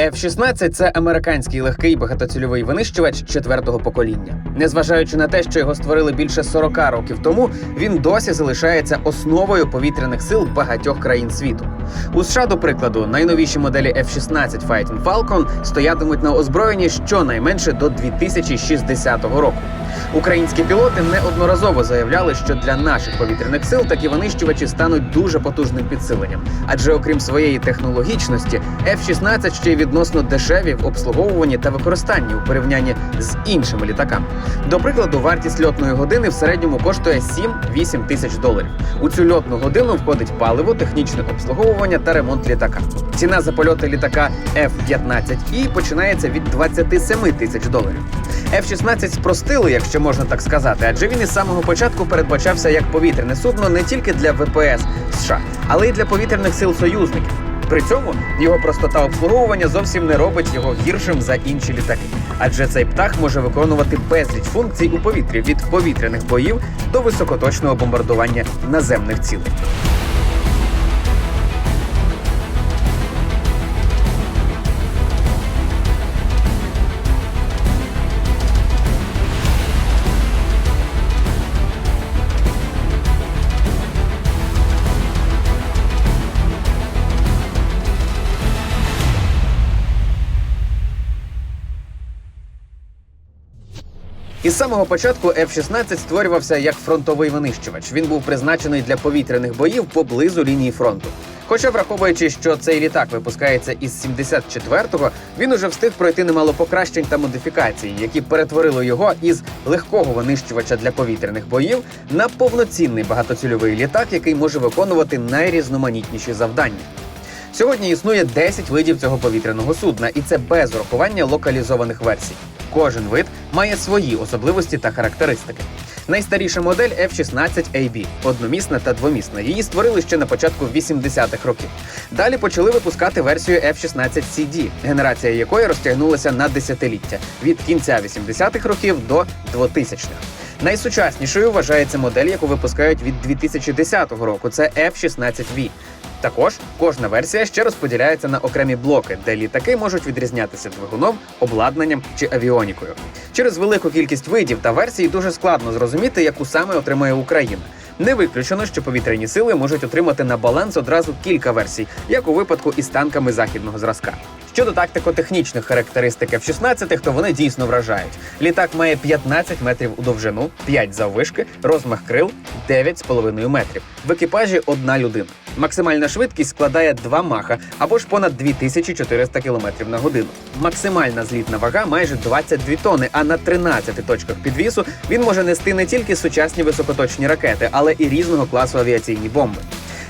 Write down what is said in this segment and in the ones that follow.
F-16 – це американський легкий багатоцільовий винищувач четвертого покоління. Незважаючи на те, що його створили більше 40 років тому, він досі залишається основою повітряних сил багатьох країн світу. У США, до прикладу, найновіші моделі F-16 Fighting Falcon стоятимуть на озброєнні щонайменше до 2060 року. Українські пілоти неодноразово заявляли, що для наших повітряних сил такі винищувачі стануть дуже потужним підсиленням. Адже окрім своєї технологічності, F-16 ще й відносно дешеві в обслуговуванні та використанні у порівнянні з іншими літаками. До прикладу, вартість льотної години в середньому коштує 7-8 тисяч доларів. У цю льотну годину входить паливо, технічне обслуговування та ремонт літака. Ціна за польоти літака F-15І починається від 27 тисяч доларів. F-16 спростили, якщо можна так сказати, адже він із самого початку передбачався як повітряне судно не тільки для ВПС США, але й для повітряних сил союзників. При цьому його простота обслуговування зовсім не робить його гіршим за інші літаки, адже цей птах може виконувати безліч функцій у повітрі від повітряних боїв до високоточного бомбардування наземних цілей. Із самого початку F-16 створювався як фронтовий винищувач. Він був призначений для повітряних боїв поблизу лінії фронту. Хоча, враховуючи, що цей літак випускається із 74-го, він уже встиг пройти немало покращень та модифікацій, які перетворили його із легкого винищувача для повітряних боїв на повноцінний багатоцільовий літак, який може виконувати найрізноманітніші завдання. Сьогодні існує 10 видів цього повітряного судна, і це без урахування локалізованих версій. Кожен вид має свої особливості та характеристики. Найстаріша модель F-16AB – одномісна та двомісна. Її створили ще на початку 80-х років. Далі почали випускати версію F-16CD, генерація якої розтягнулася на десятиліття від кінця 80-х років до 2000-х. Найсучаснішою вважається модель, яку випускають від 2010 року. Це F-16V. Також кожна версія ще розподіляється на окремі блоки, де літаки можуть відрізнятися двигуном, обладнанням чи авіонікою. Через велику кількість видів та версій дуже складно зрозуміти, яку саме отримає Україна. Не виключено, що повітряні сили можуть отримати на баланс одразу кілька версій, як у випадку із танками західного зразка. Щодо тактико-технічних характеристик F-16, то вони дійсно вражають. Літак має 15 метрів у довжину, 5 заввишки, розмах крил 9,5 метрів. В екіпажі одна людина. Максимальна швидкість складає 2 маха або ж понад 2400 км на годину. Максимальна злітна вага майже 22 тони, а на 13 точках підвісу він може нести не тільки сучасні високоточні ракети, але і різного класу авіаційні бомби.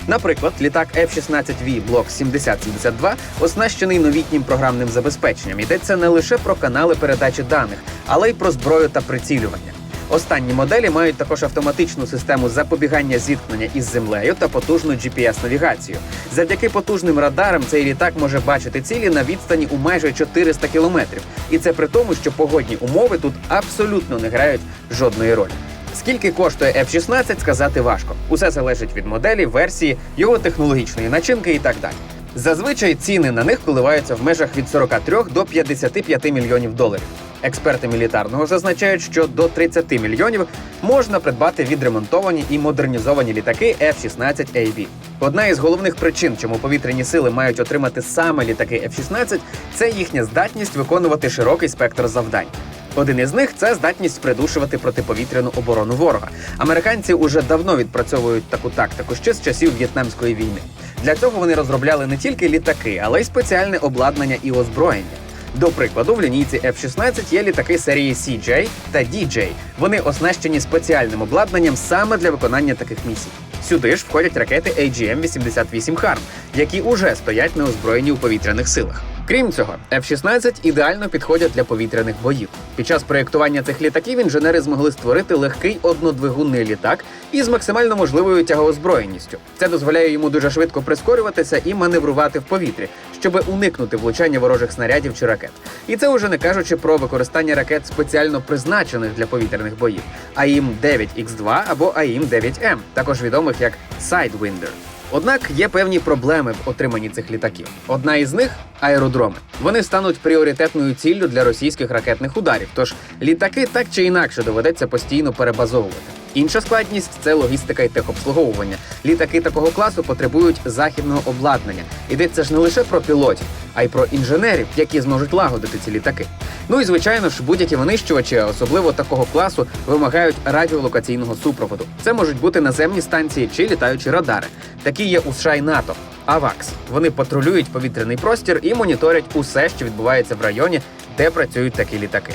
Наприклад, літак F-16V Block 7072 оснащений новітнім програмним забезпеченням. Йдеться не лише про канали передачі даних, але й про зброю та прицілювання. Останні моделі мають також автоматичну систему запобігання зіткнення із землею та потужну GPS-навігацію. Завдяки потужним радарам цей літак може бачити цілі на відстані у майже 400 кілометрів. І це при тому, що погодні умови тут абсолютно не грають жодної ролі. Скільки коштує F-16, сказати важко. Усе залежить від моделі, версії, його технологічної начинки і так далі. Зазвичай ціни на них коливаються в межах від 43 до 55 мільйонів доларів. Експерти мілітарного зазначають, що до 30 мільйонів можна придбати відремонтовані і модернізовані літаки F-16AB. Одна із головних причин, чому повітряні сили мають отримати саме літаки F-16, це їхня здатність виконувати широкий спектр завдань. Один із них це здатність придушувати протиповітряну оборону ворога. Американці уже давно відпрацьовують таку тактику ще з часів В'єтнамської війни. Для цього вони розробляли не тільки літаки, але й спеціальне обладнання і озброєння. До прикладу, в лінійці F-16 є літаки серії CJ та DJ. Вони оснащені спеціальним обладнанням саме для виконання таких місій. Сюди ж входять ракети AGM-88 HARM, які уже стоять на озброєнні у повітряних силах. Крім цього, F-16 ідеально підходять для повітряних боїв. Під час проєктування цих літаків інженери змогли створити легкий однодвигунний літак із максимально можливою тягоозброєністю. Це дозволяє йому дуже швидко прискорюватися і маневрувати в повітрі, щоб уникнути влучання ворожих снарядів чи ракет. І це уже не кажучи про використання ракет спеціально призначених для повітряних боїв, АІМ 9 x 2 або АІМ 9 м також відомих як Sidewinder. Однак є певні проблеми в отриманні цих літаків. Одна із них аеродроми. Вони стануть пріоритетною ціллю для російських ракетних ударів. Тож літаки так чи інакше доведеться постійно перебазовувати. Інша складність це логістика і техобслуговування. Літаки такого класу потребують західного обладнання. Йдеться ж не лише про пілотів, а й про інженерів, які зможуть лагодити ці літаки. Ну і звичайно ж, будь-які винищувачі, особливо такого класу, вимагають радіолокаційного супроводу. Це можуть бути наземні станції чи літаючі радари. Такі є у США і НАТО. АВАКС. Вони патрулюють повітряний простір і моніторять усе, що відбувається в районі, де працюють такі літаки.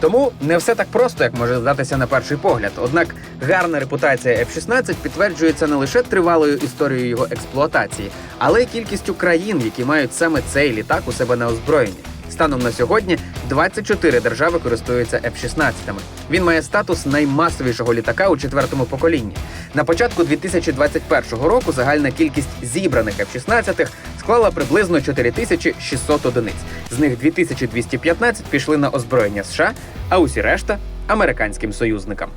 Тому не все так просто, як може здатися на перший погляд. Однак гарна репутація F-16 підтверджується не лише тривалою історією його експлуатації, але й кількістю країн, які мають саме цей літак у себе на озброєнні. Станом на сьогодні 24 держави користуються F-16. Він має статус наймасовішого літака у четвертому поколінні. На початку 2021 року загальна кількість зібраних F-16 склала приблизно 4600 одиниць. З них 2215 пішли на озброєння США, а усі решта американським союзникам.